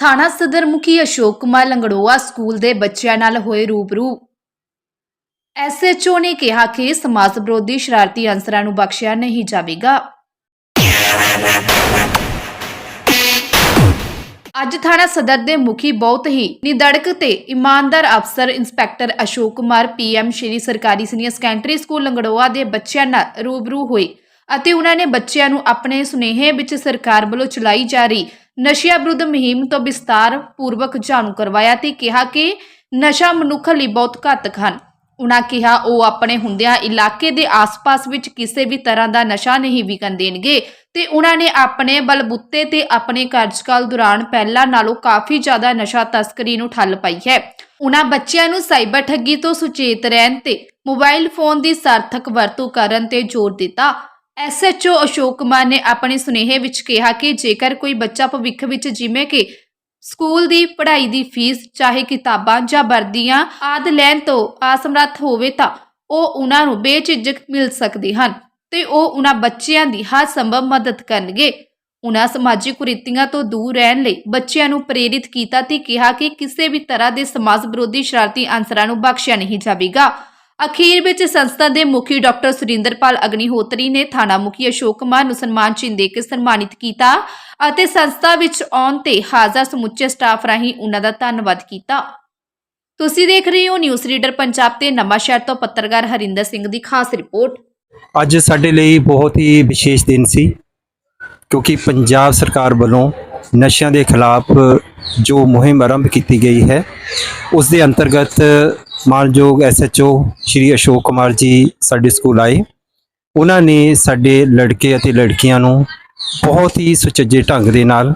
ਥਾਣਾ ਸਦਰ ਮੁਖੀ ਅਸ਼ੋਕ ਕੁਮਾਰ ਲੰਗੜੋਆ ਸਕੂਲ ਦੇ ਬੱਚਿਆਂ ਨਾਲ ਹੋਏ ਰੂਬਰੂ। ਐਸਐਚਓ ਨੇ ਕਿਹਾ ਕਿ ਸਮਾਜ ਵਿਰੋਧੀ ਸ਼ਰਾਰਤੀ ਅਨਸਰਾਂ ਨੂੰ ਬਖਸ਼ਿਆ ਨਹੀਂ ਜਾਵੇਗਾ। ਅੱਜ ਥਾਣਾ ਸਦਰ ਦੇ ਮੁਖੀ ਬਹੁਤ ਹੀ ਨਿਦੜਕ ਤੇ ਇਮਾਨਦਾਰ ਅਫਸਰ ਇੰਸਪੈਕਟਰ ਅਸ਼ੋਕ ਕੁਮਾਰ ਪੀਐਮ ਸ਼੍ਰੀ ਸਰਕਾਰੀ ਸੀਨੀਅਰ ਸੈਕੰਡਰੀ ਸਕੂਲ ਲੰਗੜੋਆ ਦੇ ਬੱਚਿਆਂ ਨਾਲ ਰੂਬਰੂ ਹੋਏ ਅਤੇ ਉਹਨਾਂ ਨੇ ਬੱਚਿਆਂ ਨੂੰ ਆਪਣੇ ਸੁਨੇਹੇ ਵਿੱਚ ਸਰਕਾਰ ਵੱਲੋਂ ਚਲਾਈ ਜਾ ਰਹੀ ਨਸ਼ਿਆਂ ਵਿਰੁੱਧ ਮੁਹਿੰਮ ਤੋਂ ਵਿਸਤਾਰ ਪੂਰਵਕ ਜਾਣੂ ਕਰਵਾਇਆ ਤੇ ਕਿਹਾ ਕਿ ਨਸ਼ਾ ਮਨੁੱਖ ਲਈ ਬਹੁਤ ਘਾਤਕ ਹਨ। ਉਨ੍ਹਾਂ ਕਿਹਾ, ਉਹ ਆਪਣੇ ਹੁੰਦਿਆਂ ਇਲਾਕੇ ਦੇ ਆਸ-ਪਾਸ ਵਿੱਚ ਕਿਸੇ ਵੀ ਤਰ੍ਹਾਂ ਦਾ ਨਸ਼ਾ ਨਹੀਂ ਵਿਕਣ ਦੇਣਗੇ ਤੇ ਉਹਨਾਂ ਨੇ ਆਪਣੇ ਬਲਬੁੱਤੇ ਤੇ ਆਪਣੇ ਕਾਰਜਕਾਲ ਦੌਰਾਨ ਪਹਿਲਾਂ ਨਾਲੋਂ ਕਾਫੀ ਜ਼ਿਆਦਾ ਨਸ਼ਾ ਤਸਕਰੀ ਨੂੰ ਠੱਲ ਪਾਈ ਹੈ। ਉਹਨਾਂ ਬੱਚਿਆਂ ਨੂੰ ਸਾਈਬਰ ਠੱਗੀ ਤੋਂ ਸੁਚੇਤ ਰਹਿਣ ਤੇ ਮੋਬਾਈਲ ਫੋਨ ਦੀ ਸਾਰਥਕ ਵਰਤੋਂ ਕਰਨ ਤੇ ਜ਼ੋਰ ਦਿੱਤਾ ਐਸਐਚਓ ਅਸ਼ੋਕ ਕੁਮਾਰ ਨੇ ਆਪਣੇ ਸੁਨੇਹੇ ਵਿੱਚ ਕਿਹਾ ਕਿ ਜੇਕਰ ਕੋਈ ਬੱਚਾ ਭਵਿੱਖ ਵਿੱਚ ਜਿਵੇਂ ਕਿ ਸਕੂਲ ਦੀ ਪੜ੍ਹਾਈ ਦੀ ਫੀਸ, ਚਾਹੇ ਕਿਤਾਬਾਂ ਜਾਂ ਵਰਦੀਆਂ ਆਦਿ ਲੈਣ ਤੋਂ ਅਸਮਰੱਥ ਹੋਵੇ ਤਾਂ ਉਹ ਉਹਨਾਂ ਨੂੰ ਬੇਝਿਜਕ ਮਿਲ ਸਕਦੇ ਹਨ ਤੇ ਉਹ ਉਹਨਾਂ ਬੱਚਿਆਂ ਦੀ ਹਰ ਸੰਭਵ ਮਦਦ ਕਰਨਗੇ। ਉਹਨਾਂ ਸਮਾਜਿਕ ਕੁਰੀਤੀਆਂ ਤੋਂ ਦੂਰ ਰਹਿਣ ਲਈ ਬੱਚਿਆਂ ਨੂੰ ਪ੍ਰੇਰਿਤ ਕੀਤਾ ਤੇ ਕਿਹਾ ਕਿ ਕਿਸੇ ਵੀ ਤਰ੍ਹਾਂ ਦੇ ਸਮਾਜ ਵਿਰੋਧੀ ਸ਼ਰਾਰਤੀ ਅਨਸਰਾਂ ਨੂੰ ਬਖਸ਼ਿਆ ਨਹੀਂ ਜਾਵੇਗਾ। ਅਖੀਰ ਵਿੱਚ ਸੰਸਥਾ ਦੇ ਮੁਖੀ ਡਾਕਟਰ ਸੁਰਿੰਦਰਪਾਲ ਅਗਨੀਹੋਤਰੀ ਨੇ ਥਾਣਾ ਮੁਖੀ ਅਸ਼ੋਕ ਕੁਮਾਰ ਨੂੰ ਸਨਮਾਨ ਚਿੰਨ੍ਹ ਦੇ ਕੇ ਸਨਮਾਨਿਤ ਕੀਤਾ ਅਤੇ ਸੰਸਥਾ ਵਿੱਚ ਆਉਣ ਤੇ ਹਾਜ਼ਰ ਸਮੁੱਚੇ ਸਟਾਫ ਰਾਹੀਂ ਉਹਨਾਂ ਦਾ ਧੰਨਵਾਦ ਕੀਤਾ। ਤੁਸੀਂ ਦੇਖ ਰਹੇ ਹੋ ਨਿਊਜ਼ ਰੀਡਰ ਪੰਜਾਬ ਤੇ ਨਵਾਂਸ਼ਹਿਰ ਤੋਂ ਪੱਤਰਕਾਰ ਹਰਿੰਦਰ ਸਿੰਘ ਦੀ ਖਾਸ ਰਿਪੋਰਟ। ਅੱਜ ਸਾਡੇ ਲਈ ਬਹੁਤ ਹੀ ਵਿਸ਼ੇਸ਼ ਦਿਨ ਸੀ, ਕਿਉਂਕਿ ਪੰਜਾਬ ਸਰਕਾਰ ਵੱਲੋਂ ਨਸ਼ਿਆਂ ਦੇ ਖਿਲਾਫ ਜੋ ਮੁਹਿੰਮ ਆਰੰਭ ਕੀਤੀ ਗਈ ਹੈ, ਉਸ ਦੇ ਅੰਤਰਗਤ ਮਾਨਯੋਗ ਐਸਐਚਓ ਸ਼੍ਰੀ ਅਸ਼ੋਕ ਕੁਮਾਰ ਜੀ ਸਾਡੇ ਸਕੂਲ ਆਏ। ਉਹਨਾਂ ਨੇ ਸਾਡੇ ਲੜਕੇ ਅਤੇ ਲੜਕੀਆਂ ਨੂੰ ਬਹੁਤ ਹੀ ਸੁਚੱਜੇ ਢੰਗ ਦੇ ਨਾਲ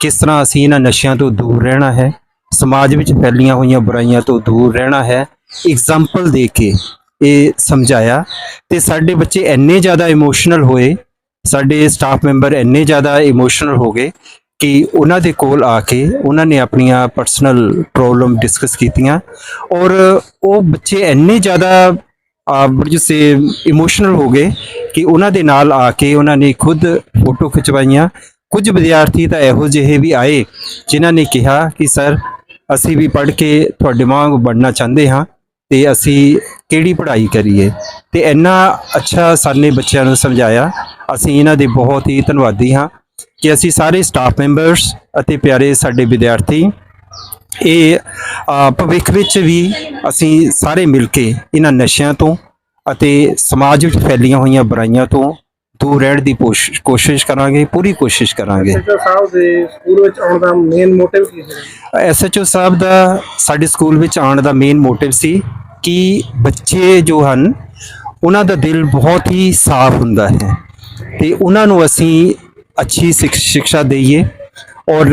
ਕਿਸ ਤਰ੍ਹਾਂ ਅਸੀਂ ਇਹਨਾਂ ਨਸ਼ਿਆਂ ਤੋਂ ਦੂਰ ਰਹਿਣਾ ਹੈ, ਸਮਾਜ ਵਿੱਚ ਫੈਲੀਆਂ ਹੋਈਆਂ ਬੁਰਾਈਆਂ ਤੋਂ ਦੂਰ ਰਹਿਣਾ ਹੈ ਐਗਜ਼ਾਮਪਲ ਦੇ ਕੇ ਇਹ ਸਮਝਾਇਆ। ਤੇ ਸਾਡੇ ਬੱਚੇ ਇੰਨੇ ਜ਼ਿਆਦਾ ਇਮੋਸ਼ਨਲ ਹੋਏ, ਸਾਡੇ ਸਟਾਫ ਮੈਂਬਰ ਇੰਨੇ ਜ਼ਿਆਦਾ ਇਮੋਸ਼ਨਲ ਹੋ ਗਏ ਕਿ ਉਹਨਾਂ ਦੇ ਕੋਲ ਆ ਕੇ ਉਹਨਾਂ ਨੇ ਆਪਣੀਆਂ ਪਰਸਨਲ ਪ੍ਰੋਬਲਮ ਡਿਸਕਸ ਕੀਤੀਆਂ ਔਰ ਉਹ ਬੱਚੇ ਇੰਨੇ ਜ਼ਿਆਦਾ ਬੜੀ ਸੇ ਇਮੋਸ਼ਨਲ ਹੋ ਗਏ ਕਿ ਉਹਨਾਂ ਦੇ ਨਾਲ ਆ ਕੇ ਉਹਨਾਂ ਨੇ ਖੁਦ ਫੋਟੋ ਖਿਚਵਾਈਆਂ। ਕੁਝ ਵਿਦਿਆਰਥੀ ਤਾਂ ਇਹੋ ਜਿਹੇ ਵੀ ਆਏ ਜਿਨ੍ਹਾਂ ਨੇ ਕਿਹਾ ਕਿ, ਸਰ, ਅਸੀਂ ਵੀ ਪੜ੍ਹ ਕੇ ਤੁਹਾਡੇ ਵਾਂਗ ਬਣਨਾ ਚਾਹੁੰਦੇ ਹਾਂ ਤੇ ਅਸੀਂ ਕਿਹੜੀ ਪੜ੍ਹਾਈ ਕਰੀਏ? ਤੇ ਇੰਨਾ ਅੱਛਾ ਸਾਨੇ ਬੱਚਿਆਂ ਨੂੰ ਸਮਝਾਇਆ। ਅਸੀਂ ਇਹਨਾਂ ਦੇ ਬਹੁਤ ਹੀ ਧੰਨਵਾਦੀ ਹਾਂ। ਕਿ ਅਸੀਂ ਸਾਰੇ ਸਟਾਫ ਮੈਂਬਰਸ ਅਤੇ ਪਿਆਰੇ ਸਾਡੇ ਵਿਦਿਆਰਥੀ ਇਹ ਭਵਿੱਖ ਵਿੱਚ ਵੀ ਅਸੀਂ ਸਾਰੇ ਮਿਲ ਕੇ ਇਹਨਾਂ ਨਸ਼ਿਆਂ ਤੋਂ ਅਤੇ ਸਮਾਜ ਵਿੱਚ ਫੈਲੀਆਂ ਹੋਈਆਂ ਬੁਰਾਈਆਂ ਤੋਂ ਦੂਰ ਰਹਿਣ ਦੀ ਕੋਸ਼ਿਸ਼ ਕਰਾਂਗੇ ਪੂਰੀ ਕੋਸ਼ਿਸ਼ ਕਰਾਂਗੇ। ਸੈਕਟਰ ਸਾਹਿਬ ਦੇ ਸਕੂਲ ਵਿੱਚ ਆਉਣ ਦਾ ਮੇਨ ਮੋਟਿਵ ਕੀ ਸੀ? ਐਸਐਚਓ ਸਾਹਿਬ ਦਾ ਸਾਡੇ ਸਕੂਲ ਵਿੱਚ ਆਉਣ ਦਾ ਮੇਨ ਮੋਟਿਵ ਸੀ ਕਿ ਬੱਚੇ ਜੋ ਹਨ ਉਹਨਾਂ ਦਾ ਦਿਲ ਬਹੁਤ ਹੀ ਸਾਫ਼ ਹੁੰਦਾ ਹੈ। ਤੇ ਉਹਨਾਂ ਨੂੰ ਅਸੀਂ ਅੱਛੀ ਸਿੱਖਿਆ ਦਈਏ ਔਰ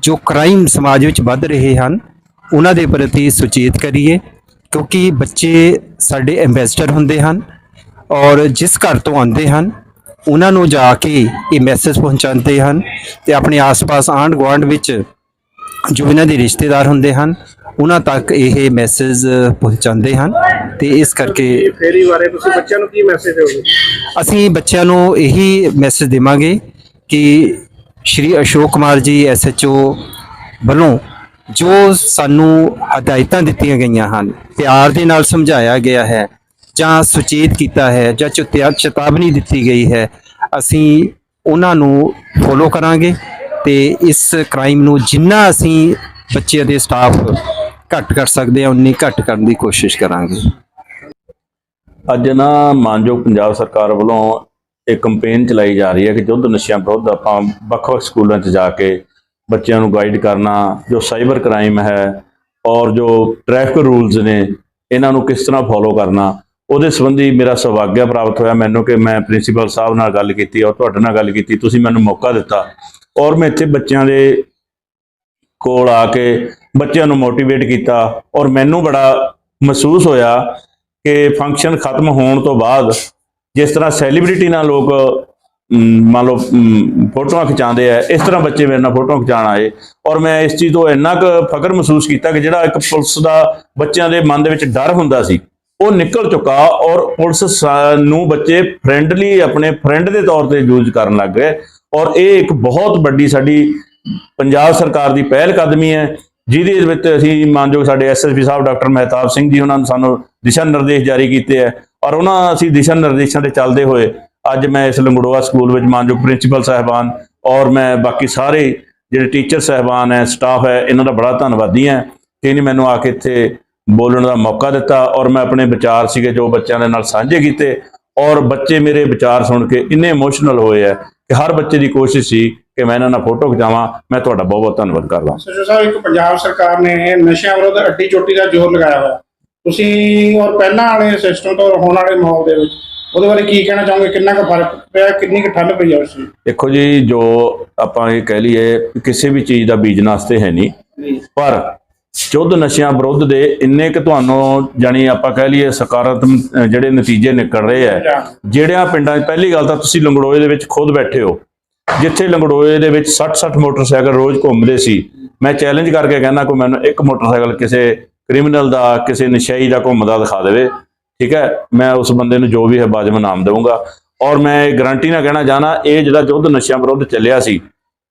ਜੋ ਕ੍ਰਾਈਮ ਸਮਾਜ ਵਿੱਚ ਵੱਧ ਰਹੇ ਹਨ ਉਹਨਾਂ ਦੇ ਪ੍ਰਤੀ ਸੁਚੇਤ ਕਰੀਏ ਕਿਉਂਕਿ ਬੱਚੇ ਸਾਡੇ ਐਮਬੈਸਡਰ ਹੁੰਦੇ ਹਨ ਔਰ ਜਿਸ ਘਰ ਤੋਂ ਆਉਂਦੇ ਹਨ ਉਹਨਾਂ ਨੂੰ ਜਾ ਕੇ ਇਹ ਮੈਸੇਜ ਪਹੁੰਚਾਉਂਦੇ ਹਨ ਤੇ ਆਪਣੇ ਆਸ-ਪਾਸ ਆਂਢ ਗੁਆਂਢ ਵਿੱਚ ਜੋ ਇਹਨਾਂ ਦੇ ਰਿਸ਼ਤੇਦਾਰ ਹੁੰਦੇ ਹਨ ਉਹਨਾਂ ਤੱਕ ਇਹ ਮੈਸੇਜ ਪਹੁੰਚਾਉਂਦੇ ਹਨ ਤੇ ਇਸ ਕਰਕੇ ਫੇਰੀ ਬਾਰੇ ਤੁਸੀਂ ਬੱਚਿਆਂ ਨੂੰ ਕੀ ਮੈਸੇਜ ਦਿਓਗੇ? ਅਸੀਂ ਬੱਚਿਆਂ ਨੂੰ ਇਹੀ ਮੈਸੇਜ ਦੇਵਾਂਗੇ ਕਿ ਸ਼੍ਰੀ ਅਸ਼ੋਕ ਕੁਮਾਰ ਜੀ ਐਸਐਚਓ ਵੱਲੋਂ ਜੋ ਸਾਨੂੰ ਹਦਾਇਤਾਂ ਦਿੱਤੀਆਂ ਗਈਆਂ ਹਨ, ਪਿਆਰ ਦੇ ਨਾਲ ਸਮਝਾਇਆ ਗਿਆ ਹੈ ਜਾਂ ਸੁਚੇਤ ਕੀਤਾ ਹੈ ਜਾਂ ਚੇਤਾਵਨੀ ਦਿੱਤੀ ਗਈ ਹੈ, ਅਸੀਂ ਉਹਨਾਂ ਨੂੰ ਫੋਲੋ ਕਰਾਂਗੇ ਤੇ ਇਸ ਕ੍ਰਾਈਮ ਨੂੰ ਜਿੰਨਾ ਅਸੀਂ ਬੱਚੇ ਦੇ ਸਟਾਫ ਘੱਟ ਕਰ ਸਕਦੇ ਹਾਂ, ਉਨੀ ਘੱਟ ਕਰਨ ਦੀ ਕੋਸ਼ਿਸ਼ ਕਰਾਂਗੇ। ਅੱਜ ਨਾ ਮਾਨਯੋਗ ਪੰਜਾਬ ਸਰਕਾਰ ਵੱਲੋਂ ਇੱਕ ਕੈਂਪੇਨ ਚਲਾਈ ਜਾ ਰਹੀ ਹੈ ਕਿ ਯੁੱਧ ਨਸ਼ਿਆਂ ਵਿਰੁੱਧ ਆਪਾਂ ਵੱਖ-ਵੱਖ ਸਕੂਲਾਂ 'ਚ ਜਾ ਕੇ ਬੱਚਿਆਂ ਨੂੰ ਗਾਈਡ ਕਰਨਾ, ਜੋ ਸਾਈਬਰ ਕ੍ਰਾਈਮ ਹੈ ਔਰ ਜੋ ਟ੍ਰੈਫਿਕ ਰੂਲਸ ਨੇ, ਇਹਨਾਂ ਨੂੰ ਕਿਸ ਤਰ੍ਹਾਂ ਫੋਲੋ ਕਰਨਾ, ਉਹਦੇ ਸੰਬੰਧੀ ਮੇਰਾ ਸੌਭਾਗਿਆ ਪ੍ਰਾਪਤ ਹੋਇਆ ਮੈਨੂੰ ਕਿ ਮੈਂ ਪ੍ਰਿੰਸੀਪਲ ਸਾਹਿਬ ਨਾਲ ਗੱਲ ਕੀਤੀ ਔਰ ਤੁਹਾਡੇ ਨਾਲ ਗੱਲ ਕੀਤੀ, ਤੁਸੀਂ ਮੈਨੂੰ ਮੌਕਾ ਦਿੱਤਾ ਔਰ ਮੈਂ ਇੱਥੇ ਬੱਚਿਆਂ ਦੇ ਕੋਲ ਆ ਕੇ ਬੱਚਿਆਂ ਨੂੰ ਮੋਟੀਵੇਟ ਕੀਤਾ ਔਰ ਮੈਨੂੰ ਬੜਾ ਮਹਿਸੂਸ ਹੋਇਆ ਕਿ ਫੰਕਸ਼ਨ ਖਤਮ ਹੋਣ ਤੋਂ ਬਾਅਦ ਜਿਸ ਤਰ੍ਹਾਂ ਸੈਲੀਬ੍ਰਿਟੀ ਨਾਲ ਲੋਕ ਮੰਨ ਲਓ ਫੋਟੋਆਂ ਖਿਚਾਉਂਦੇ ਆ, ਇਸ ਤਰ੍ਹਾਂ ਬੱਚੇ ਮੇਰੇ ਨਾਲ ਫੋਟੋਆਂ ਖਿਚਾਉਣ ਆਏ। ਔਰ ਮੈਂ ਇਸ ਚੀਜ਼ ਤੋਂ ਇੰਨਾ ਕੁ ਫਖਰ ਮਹਿਸੂਸ ਕੀਤਾ ਕਿ ਜਿਹੜਾ ਇੱਕ ਪੁਲਿਸ ਦਾ ਬੱਚਿਆਂ ਦੇ ਮਨ ਦੇ ਵਿੱਚ ਡਰ ਹੁੰਦਾ ਸੀ, ਉਹ ਨਿਕਲ ਚੁੱਕਾ ਔਰ ਪੁਲਿਸ ਨੂੰ ਬੱਚੇ ਫਰੈਂਡਲੀ ਆਪਣੇ ਫਰੈਂਡ ਦੇ ਤੌਰ ਤੇ ਯੂਜ਼ ਕਰਨ ਲੱਗ ਗਏ। ਔਰ ਇਹ ਇੱਕ ਬਹੁਤ ਵੱਡੀ ਸਾਡੀ ਪੰਜਾਬ ਸਰਕਾਰ ਦੀ ਪਹਿਲ ਕਦਮੀ ਹੈ, ਜਿਹਦੇ ਵਿੱਚ ਅਸੀਂ ਮਾਨਯੋਗ ਸਾਡੇ ਐਸਐਸਪੀ ਸਾਹਿਬ ਡਾਕਟਰ ਮਹਿਤਾਬ ਸਿੰਘ ਜੀ ਉਹਨਾਂ ਨੇ ਸਾਨੂੰ ਦਿਸ਼ਾ ਨਿਰਦੇਸ਼ ਜਾਰੀ ਕੀਤੇ ਹੈ। ਔਰ ਉਹਨਾਂ ਅਸੀਂ ਦਿਸ਼ਾ ਨਿਰਦੇਸ਼ਾਂ ਦੇ ਚੱਲਦੇ ਹੋਏ ਅੱਜ ਮੈਂ ਇਸ ਲੰਗੜੋਆ ਸਕੂਲ ਵਿੱਚ ਮਾਨਯੋਗ ਪ੍ਰਿੰਸੀਪਲ ਸਾਹਿਬਾਨ ਔਰ ਮੈਂ ਬਾਕੀ ਸਾਰੇ ਜਿਹੜੇ ਟੀਚਰ ਸਾਹਿਬਾਨ ਹੈ, ਸਟਾਫ ਹੈ, ਇਹਨਾਂ ਦਾ ਬੜਾ ਧੰਨਵਾਦੀ ਹਾਂ ਕਿ ਇਹਨੇ ਮੈਨੂੰ ਆ ਕੇ ਇੱਥੇ ਬੋਲਣ ਦਾ ਮੌਕਾ ਦਿੱਤਾ ਔਰ ਮੈਂ ਆਪਣੇ ਵਿਚਾਰ ਸੀਗੇ ਜੋ ਬੱਚਿਆਂ ਦੇ ਨਾਲ ਸਾਂਝੇ ਕੀਤੇ ਔਰ ਬੱਚੇ ਮੇਰੇ ਵਿਚਾਰ ਸੁਣ ਕੇ ਇੰਨੇ ਇਮੋਸ਼ਨਲ ਹੋਏ ਆ ਕਿ ਹਰ ਬੱਚੇ ਦੀ ਕੋਸ਼ਿਸ਼ ਸੀ ਕਿ ਮੈਂ ਇਹਨਾਂ ਨਾਲ ਫੋਟੋ ਖਿਚਾਵਾਂ। ਮੈਂ ਤੁਹਾਡਾ ਬਹੁਤ ਬਹੁਤ ਧੰਨਵਾਦ ਕਰਦਾ ਸਚੋ ਸਾਹਿਬ, ਇੱਕ ਪੰਜਾਬ ਸਰਕਾਰ ਨੇ ਨਸ਼ਿਆਂ ਵਿਰੁੱਧ ਅੱਡੀ ਚੋਟੀ ਦਾ ਜ਼ੋਰ ਲਗਾਇਆ ਹੋਇਆ। ਤੁਸੀਂ ਔਰ ਪਹਿਲਾਂ ਵਾਲੇ ਸਿਸਟਮ ਤੋਂ ਹੋਣ ਵਾਲੇ ਮਾਹੌਲ ਦੇ ਵਿੱਚ ਉਹਦੇ ਬਾਰੇ ਕੀ ਕਹਿਣਾ ਚਾਹੋਗੇ? ਕਿੰਨਾ ਕੁ ਫ਼ਰਕ ਪਿਆ ਕਿੰਨੀ ਕੁ ਠੱਲ ਪਈ ਆ ਉਸ ਦੇਖੋ ਜੀ ਜੋ ਆਪਾਂ ਇਹ ਕਹਿ ਲਈਏ ਕਿ ਕਿਸੇ ਵੀ ਚੀਜ਼ ਦਾ ਬੀਜਨਸ ਤੇ ਹੈ ਨਹੀਂ? ਪਰ ਯੁੱਧ ਨਸ਼ਿਆਂ ਵਿਰੁੱਧ ਦੇ ਇੰਨੇ ਕਿ ਤੁਹਾਨੂੰ ਜਾਨੀ ਆਪਾਂ ਕਹਿ ਲਈਏ ਸਕਾਰਾਤਮਕ ਜਿਹੜੇ ਨਤੀਜੇ ਨਿਕਲ ਰਹੇ ਆ ਜਿਹੜਿਆਂ ਪਿੰਡਾਂ ਪਹਿਲੀ ਗੱਲ ਤਾਂ ਤੁਸੀਂ ਲੰਗੜੋਏ ਦੇ ਵਿੱਚ ਖੁਦ ਬੈਠੇ ਹੋ। ਜਿੱਥੇ ਲੰਗੜੋਏ ਦੇ ਵਿੱਚ 60-60 ਮੋਟਰਸਾਈਕਲ ਰੋਜ਼ ਘੁੰਮਦੇ ਸੀ ਮੈਂ ਚੈਲੰਜ ਕਰਕੇ ਕਹਿੰਦਾ ਕੋਈ ਮੈਨੂੰ ਇੱਕ ਮੋਟਰਸਾਈਕਲ ਕਿਸੇ ਕ੍ਰਿਮੀਨਲ ਦਾ ਕਿਸੇ ਨਸ਼ਈ ਦਾ ਘੁੰਮਦਾ ਦਿਖਾ ਦੇਵੇ, ਠੀਕ ਹੈ? ਮੈਂ ਉਸ ਬੰਦੇ ਨੂੰ ਜੋ ਵੀ ਹੈ ਬਾਜਮ ਨਾਮ ਦੇਵਾਂਗਾ। ਔਰ ਮੈਂ ਇਹ ਗਰੰਟੀ ਨਾਲ ਕਹਿਣਾ ਚਾਹਨਾ, ਇਹ ਜਿਹੜਾ ਯੁੱਧ ਨਸ਼ਿਆਂ ਵਿਰੁੱਧ ਚੱਲਿਆ ਸੀ,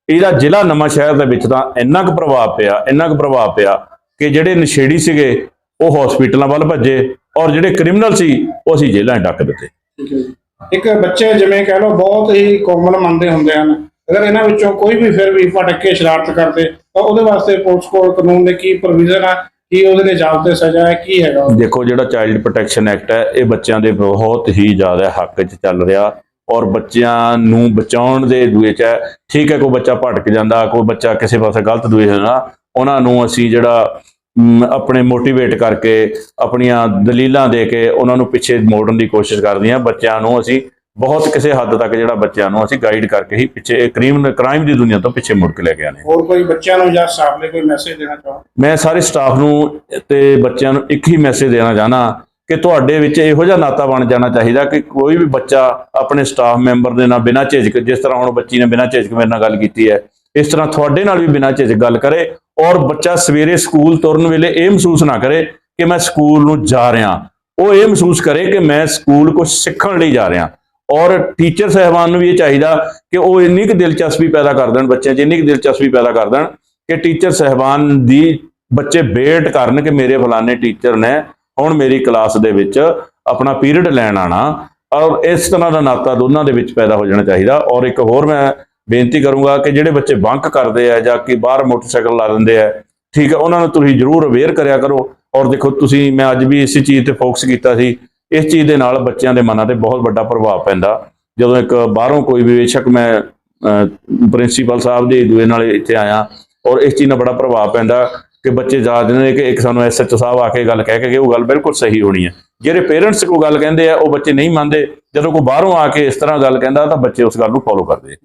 ਇਹਦਾ ਜ਼ਿਲ੍ਹਾ ਨਵਾਂ ਸ਼ਹਿਰ ਦੇ ਵਿੱਚ ਤਾਂ ਇੰਨਾ ਕੁ ਪ੍ਰਭਾਵ ਪਿਆ, ਇੰਨਾ ਕੁ ਪ੍ਰਭਾਵ ਪਿਆ ਕਿ ਜਿਹੜੇ ਨਸ਼ੇੜੀ ਸੀਗੇ, ਉਹ ਹਸਪੀਟਲਾਂ ਵੱਲ ਭੱਜੇ ਔਰ ਜਿਹੜੇ ਕ੍ਰਿਮੀਨਲ ਸੀ, ਉਹ ਅਸੀਂ ਜੇਲ੍ਹਾਂ 'ਚ ਡੱਕ ਦਿੱਤੇ। ਇੱਕ ਬੱਚੇ ਜਿਵੇਂ ਕਹਿ ਲਓ, ਬਹੁਤ ਹੀ ਕੋਮਲ ਮੰਨਦੇ ਹੁੰਦੇ ਹਨ। ਅਗਰ ਇਹਨਾਂ ਵਿੱਚੋਂ ਕੋਈ ਵੀ ਫਿਰ ਵੀ ਭਟਕ ਕੇ ਸ਼ਰਾਰਤ ਕਰਦੇ, ਤਾਂ ਉਹਦੇ ਵਾਸਤੇ ਪੁਲਿਸ ਕੋਲ ਕਾਨੂੰਨ ਦੇ ਕੀ ਪ੍ਰੋਵੀਜ਼ਨ ਆ? ਕੀ ਉਹਦੇ ਲਈ ਜਾਬ ਤੇ ਸਜ਼ਾ ਹੈ? ਕੀ ਹੈਗਾ ਦੇਖੋ, ਜਿਹੜਾ ਚਾਈਲਡ ਪ੍ਰੋਟੈਕਸ਼ਨ ਐਕਟ ਹੈ, ਇਹ ਬੱਚਿਆਂ ਦੇ ਬਹੁਤ ਹੀ ਜ਼ਿਆਦਾ ਹੱਕ 'ਚ ਚੱਲ ਰਿਹਾ ਔਰ ਬੱਚਿਆਂ ਨੂੰ ਬਚਾਉਣ ਦੇ ਦੂਏ 'ਚ ਹੈ। ਠੀਕ ਹੈ, ਕੋਈ ਬੱਚਾ ਭਟਕ ਜਾਂਦਾ, ਕੋਈ ਬੱਚਾ ਕਿਸੇ ਪਾਸੇ ਗਲਤ ਦੂਏ ਹੋਣਾ ਉਹਨਾਂ ਨੂੰ ਅਸੀਂ ਜਿਹੜਾ ਆਪਣੇ ਮੋਟੀਵੇਟ ਕਰਕੇ, ਆਪਣੀਆਂ ਦਲੀਲਾਂ ਦੇ ਕੇ ਉਹਨਾਂ ਨੂੰ ਪਿੱਛੇ ਮੋੜਨ ਦੀ ਕੋਸ਼ਿਸ਼ ਕਰਦੇ ਹਾਂ। ਬੱਚਿਆਂ ਨੂੰ ਅਸੀਂ ਬਹੁਤ ਕਿਸੇ ਹੱਦ ਤੱਕ ਜਿਹੜਾ ਬੱਚਿਆਂ ਨੂੰ ਅਸੀਂ ਗਾਈਡ ਕਰਕੇ ਹੀ ਪਿੱਛੇ ਇਹ ਕ੍ਰਾਈਮ ਕ੍ਰਾਈਮ ਦੀ ਦੁਨੀਆ ਤੋਂ ਪਿੱਛੇ ਮੁੜ ਕੇ ਲੈ ਕੇ ਆਨੇ ਹੋਰ ਕੋਈ ਬੱਚਿਆਂ ਨੂੰ ਜਾਂ ਸਟਾਫ ਲਈ ਕੋਈ ਮੈਸੇਜ ਦੇਣਾ ਚਾਹੋ? ਮੈਂ ਸਾਰੇ ਸਟਾਫ ਨੂੰ ਤੇ ਬੱਚਿਆਂ ਨੂੰ ਇੱਕ ਹੀ ਮੈਸੇਜ ਦੇਣਾ ਚਾਹਨਾ ਕਿ ਤੁਹਾਡੇ ਵਿੱਚ ਇਹੋ ਜਿਹਾ ਨਾਤਾ ਬਣ ਜਾਣਾ ਚਾਹੀਦਾ ਕਿ ਕੋਈ ਵੀ ਬੱਚਾ ਆਪਣੇ ਸਟਾਫ ਮੈਂਬਰ ਦੇ ਨਾਲ ਬਿਨਾਂ ਝਿਜਕ ਜਿਸ ਤਰ੍ਹਾਂ ਹੁਣ ਬੱਚੀ ਨੇ ਬਿਨਾਂ ਝਿਜਕ ਮੇਰੇ ਨਾਲ ਗੱਲ ਕੀਤੀ ਹੈ ਇਸ ਤਰ੍ਹਾਂ ਤੁਹਾਡੇ ਨਾਲ ਵੀ ਬਿਨਾਂ ਝਿਜਕ ਗੱਲ ਕਰੇ ਔਰ ਬੱਚਾ ਸਵੇਰੇ ਸਕੂਲ ਤੁਰਨ ਵੇਲੇ ਇਹ ਮਹਿਸੂਸ ਨਾ ਕਰੇ ਕਿ ਮੈਂ ਸਕੂਲ ਨੂੰ ਜਾ ਰਿਹਾ। ਉਹ ਇਹ ਮਹਿਸੂਸ ਕਰੇ ਕਿ ਮੈਂ ਸਕੂਲ ਕੁਝ ਸਿੱਖਣ ਲਈ ਜਾ ਰਿਹਾ। ਔਰ ਟੀਚਰ ਸਹਿਬਾਨ ਨੂੰ ਵੀ ਇਹ ਚਾਹੀਦਾ ਕਿ ਉਹ ਇੰਨੀ ਕੁ ਦਿਲਚਸਪੀ ਪੈਦਾ ਕਰ ਦੇਣ, ਬੱਚਿਆਂ 'ਚ ਇੰਨੀ ਕੁ ਦਿਲਚਸਪੀ ਪੈਦਾ ਕਰ ਦੇਣ ਕਿ ਟੀਚਰ ਸਹਿਬਾਨ ਦੀ ਬੱਚੇ ਵੇਟ ਕਰਨ ਕਿ ਮੇਰੇ ਫਲਾਣੇ ਟੀਚਰ ਨੇ ਹੁਣ ਮੇਰੀ ਕਲਾਸ ਦੇ ਵਿੱਚ ਆਪਣਾ ਪੀਰੀਅਡ ਲੈਣ ਆਣਾ ਔਰ ਇਸ ਤਰ੍ਹਾਂ ਦਾ ਨਾਤਾ ਦੋਨਾਂ ਦੇ ਵਿੱਚ ਪੈਦਾ ਹੋ ਜਾਣਾ ਚਾਹੀਦਾ। ਔਰ ਇੱਕ ਹੋਰ ਮੈਂ ਬੇਨਤੀ ਕਰੂੰਗਾ ਕਿ ਜਿਹੜੇ ਬੱਚੇ ਬੰਕ ਕਰਦੇ ਆ ਜਾਂ ਕਿ ਬਾਹਰ ਮੋਟਰਸਾਈਕਲ ਲਾ ਦਿੰਦੇ ਆ, ਠੀਕ ਹੈ, ਉਹਨਾਂ ਨੂੰ ਤੁਸੀਂ ਜ਼ਰੂਰ ਅਵੇਅਰ ਕਰਿਆ ਕਰੋ। ਔਰ ਦੇਖੋ, ਤੁਸੀਂ, ਮੈਂ ਅੱਜ ਵੀ ਇਸੇ ਚੀਜ਼ ਤੇ ਫੋਕਸ ਕੀਤਾ ਸੀ ਇਸ ਚੀਜ਼ ਦੇ ਨਾਲ ਬੱਚਿਆਂ ਦੇ ਮਨਾਂ ਤੇ ਬਹੁਤ ਵੱਡਾ ਪ੍ਰਭਾਵ ਪੈਂਦਾ। ਜਦੋਂ ਇੱਕ ਬਾਹਰੋਂ ਕੋਈ ਵੀ ਬੇਸ਼ੱਕ ਮੈਂ ਪ੍ਰਿੰਸੀਪਲ ਸਾਹਿਬ ਦੇ ਦੂਏ ਨਾਲ ਇੱਥੇ ਆਇਆ ਔਰ ਇਸ ਚੀਜ਼ ਨਾਲ ਬੜਾ ਪ੍ਰਭਾਵ ਪੈਂਦਾ ਕਿ ਬੱਚੇ ਜਾਣਦੇ ਨੇ ਕਿ ਇੱਕ ਸਾਨੂੰ ਐਸਐਚਓ ਸਾਹਿਬ ਆ ਕੇ ਗੱਲ ਕਹਿ ਕੇ ਗਏ ਉਹ ਗੱਲ ਬਿਲਕੁਲ ਸਹੀ ਹੋਣੀ ਹੈ। ਜਿਹੜੇ ਪੇਰੈਂਟਸ ਕੋਈ ਗੱਲ ਕਹਿੰਦੇ ਆ, ਉਹ ਬੱਚੇ ਨਹੀਂ ਮੰਨਦੇ। ਜਦੋਂ ਕੋਈ ਬਾਹਰੋਂ ਆ ਕੇ ਇਸ ਤਰ੍ਹਾਂ ਗੱਲ ਕਹਿੰਦਾ ਤਾਂ ਬੱਚੇ ਉਸ ਗੱਲ ਨੂੰ ਫੋਲੋ ਕਰਦੇ